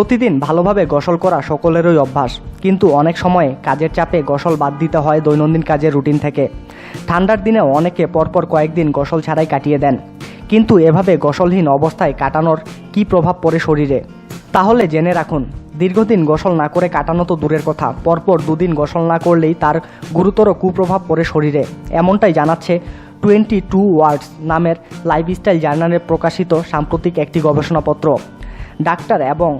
প্রতিদিন ভালোভাবে গোসল করা সকলেরই অভ্যাস, কিন্তু অনেক সময় কাজের চাপে গোসল বাদ দিতে হয় দৈনন্দিন কাজের রুটিন থেকে। ঠান্ডার দিনেও অনেকে পরপর কয়েকদিন গোসল ছাড়াই কাটিয়ে দেন। কিন্তু এভাবে গোসলহীন অবস্থায় কাটানোর কী প্রভাব পড়ে শরীরে? তাহলে জেনে রাখুন, দীর্ঘদিন গোসল না করে কাটানো তো দূরের কথা, পরপর দুদিন গোসল না করলেই তার গুরুতর কুপ্রভাব পড়ে শরীরে। এমনটাই জানাচ্ছে টোয়েন্টি টু ওয়ার্ডস নামের লাইফস্টাইল জার্নালে প্রকাশিত সাম্প্রতিক একটি গবেষণাপত্র। ডাক্তার এবং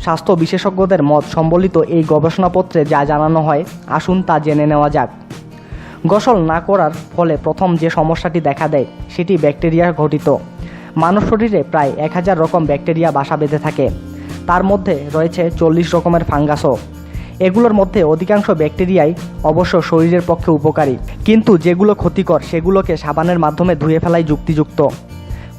স্বাস্থ্য বিশেষজ্ঞদের মত সম্বলিত এই গবেষণাপত্রে যা জানানো হয়, আসুন তা জেনে নেওয়া যাক। গোসল না করার ফলে প্রথম যে সমস্যাটি দেখা দেয়, সেটি ব্যাকটেরিয়া ঘটিত। মানব শরীরে প্রায় এক হাজার রকম ব্যাকটেরিয়া বাসা বেঁধে থাকে। তার মধ্যে রয়েছে চল্লিশ রকমের ফাঙ্গাসও। এগুলোর মধ্যে অধিকাংশ ব্যাকটেরিয়াই অবশ্য শরীরের পক্ষে উপকারী। কিন্তু যেগুলো ক্ষতিকর, সেগুলোকে সাবানের মাধ্যমে ধুয়ে ফেলাই যুক্তিযুক্ত।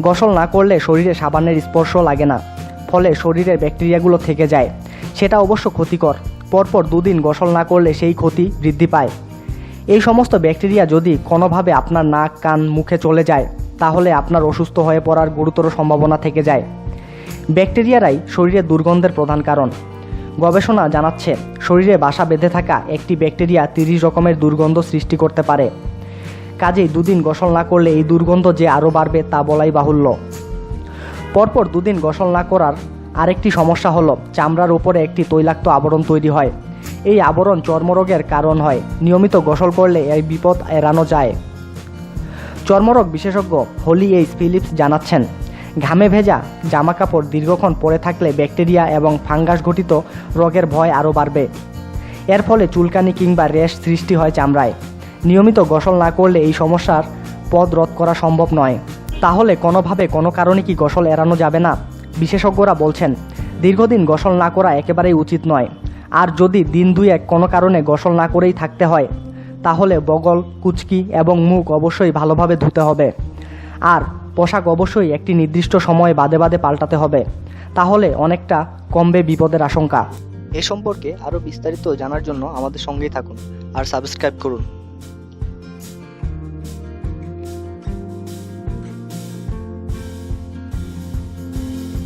গোসল না করলে শরীরে সাবানের স্পর্শ লাগে না। ফলে শরীরের ব্যাকটেরিয়াগুলো থেকে যায়। সেটা অবশ্য ক্ষতিকর। পরপর দুদিন গোসল না করলে সেই ক্ষতি বৃদ্ধি পায়। এই সমস্ত ব্যাকটেরিয়া যদি কোনোভাবে আপনার নাক, কান, মুখে চলে যায়, তাহলে আপনার অসুস্থ হয়ে পড়ার গুরুতর সম্ভাবনা থেকে যায়। ব্যাকটেরিয়ারাই শরীরে দুর্গন্ধের প্রধান কারণ। গবেষণা জানাচ্ছে, শরীরে বাসা বেঁধে থাকা একটি ব্যাকটেরিয়া তিরিশ রকমের দুর্গন্ধ সৃষ্টি করতে পারে। কাজেই দুদিন গোসল না করলে এই দুর্গন্ধ যে আরও বাড়বে তা বলাই বাহুল্য। পরপর দুদিন গোসল না করার আরেকটি সমস্যা হলো, চামড়ার উপরে একটি তৈলাক্ত আবরণ তৈরি হয়। এই আবরণ চর্মরোগের কারণ হয়। নিয়মিত গোসল করলে এই বিপদ এড়ানো যায়। চর্মরোগ বিশেষজ্ঞ হোলি এইচ ফিলিপস জানাচ্ছেন, ঘামে ভেজা জামাকাপড় দীর্ঘক্ষণ পরে থাকলে ব্যাকটেরিয়া এবং ফাঙ্গাস ঘটিত রোগের ভয় আরও বাড়বে। এর ফলে চুলকানি কিংবা র্যাশ সৃষ্টি হয় চামড়ায়। নিয়মিত গোসল না করলে এই সমস্যার পদ রোধ করা সম্ভব নয়। তাহলে কোনোভাবে কোনো কারণে কি গোসল এড়ানো যাবে না? বিশেষজ্ঞরা বলছেন, দীর্ঘদিন গোসল না করা একেবারেই উচিত নয়। আর যদি দিন দুই এক কোনো কারণে গোসল না করেই থাকতে হয়, তাহলে বগল, কুচকি এবং মুখ অবশ্যই ভালোভাবে ধুতে হবে। আর পোশাক অবশ্যই একটি নির্দিষ্ট সময়ে বাদে বাদে পাল্টাতে হবে। তাহলে অনেকটা কমবে বিপদের আশঙ্কা। এ সম্পর্কে আরও বিস্তারিত জানার জন্য আমাদের সঙ্গেই থাকুন আর সাবস্ক্রাইব করুন।